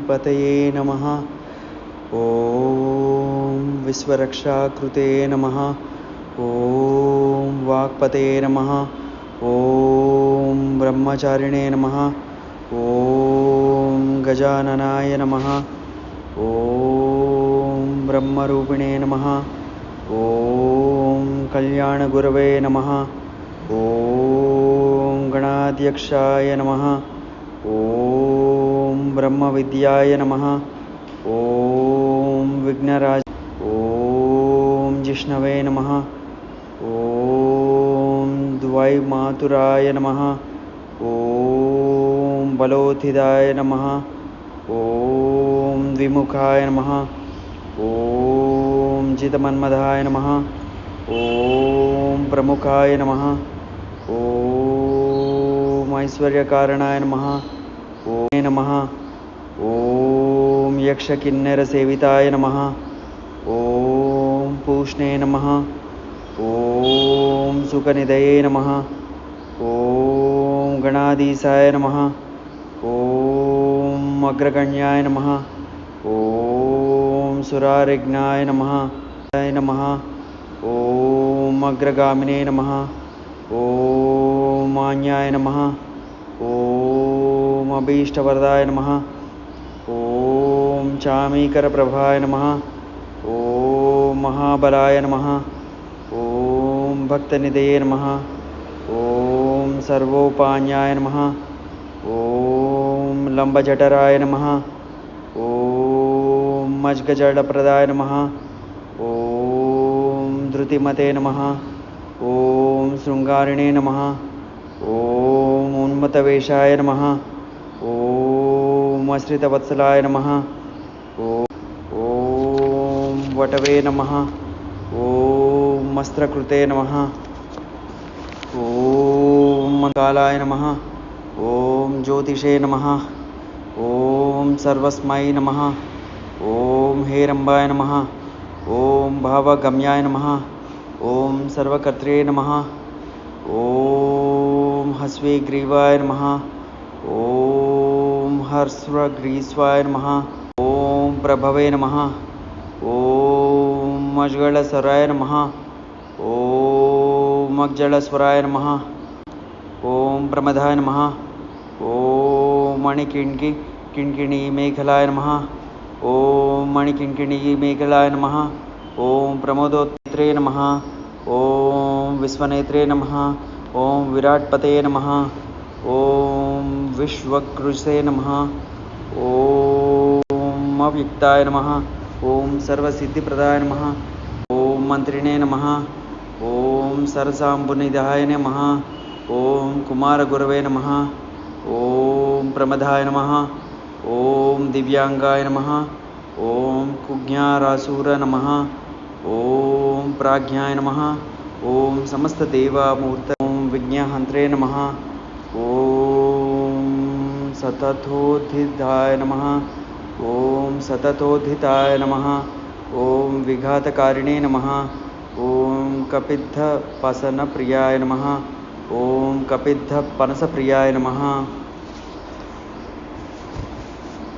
गणाधिपतये नमः। ॐ विश्वरक्षाकृते नमः। ॐ वाक्पते नमः। ॐ ब्रह्मचारिणे नमः। ॐ गजाननाय नमः। ॐ ब्रह्मरूपिणे नमः। ॐ कल्याणगुरवे नमः। ॐ गणाध्यक्षाय नमः ॐ ब्रह्मविद्याय नमः। ॐ विघ्नराज ॐ जिष्णवे नमः। ॐ द्वैमातुराय नमः। ॐ बलोथिदाय नमः। ॐ द्विमुखाय नमः। ॐ जितमन्मधाय नमः। ॐ प्रमुखाय नमः। ॐ ऐश्वर्यकारणाय नमः। ॐ नमः। ॐ यक्षकिन्नरसेविताय नमः। ॐ पूष्णे नमः। ॐ सुखनिधये नमः। ॐ गणाधीशाय नमः। ॐ अग्रगण्याय नमः। ॐ सुरारिज्ञाय नमः। नमः। ॐ अग्रगामिने नमः। ॐ मान्याय नमः ॐ अभीष्टवरदाय नमः। ॐ चामीकरप्रभाय नमः। ॐ महाबलाय नमः। ॐ भक्तनिधये नमः। ॐ सर्वोपान्याय नमः। ॐ लम्बजठराय नमः। ॐ मज्गजडप्रदाय नमः। ॐ धृतिमते नमः। ॐ शृङ्गारिणे नमः। ॐ उन्मतवेषाय नमः। ॐ अश्रितवत्सलाय नमः। ॐ वटवे नमः। ॐ मस्त्रकृते नमः। ॐ कालाय नमः। ॐ ज्योतिषे नमः। ॐ सर्वस्मै नमः। ॐ हेरम्बाय नमः। ॐ भावगम्याय नमः। ॐ सर्वकर्त्रे नमः। ॐ हस्वेग्रीवाय नमः। ॐ हर्स्वग्रीस्वाय नमः। ॐ प्रभवे नमः। ॐ मज्गळस्वराय नमः। ॐ मज्जलस्वराय नमः। ॐ प्रमदाय नमः। ॐ मणिकिण्कि किङ्किणी मेखलाय नमः। ॐ मणिकिङ्किणी मेखलाय नमः। ॐ प्रमोदोत्रे नमः। ॐ विश्वनेत्रे नमः। ॐ विराट्पते नमः ॐ विश्वकृसे नमः ॐ अव्युक्ताय नमः ॐ सर्वसिद्धिप्रदाय नमः ॐ मन्त्रिणे नमः ॐ सरसाम्बुनिधाय नमः ॐ कुमारगुरवे नमः ॐ प्रमदाय नमः ॐ दिव्याङ्गाय नमः ॐ कुज्ञारासूर नमः ॐ प्राज्ञाय नमः ॐ समस्तदेवामूर्त ओ नमः। नम सततोद्धिताय नमः। ॐ सततोद्धिताय नमः। ॐ विघातकारिणे नमः। ॐ कपिद्धपसनप्रियाय नमः। ॐ कपिद्धपनसप्रियाय नमः।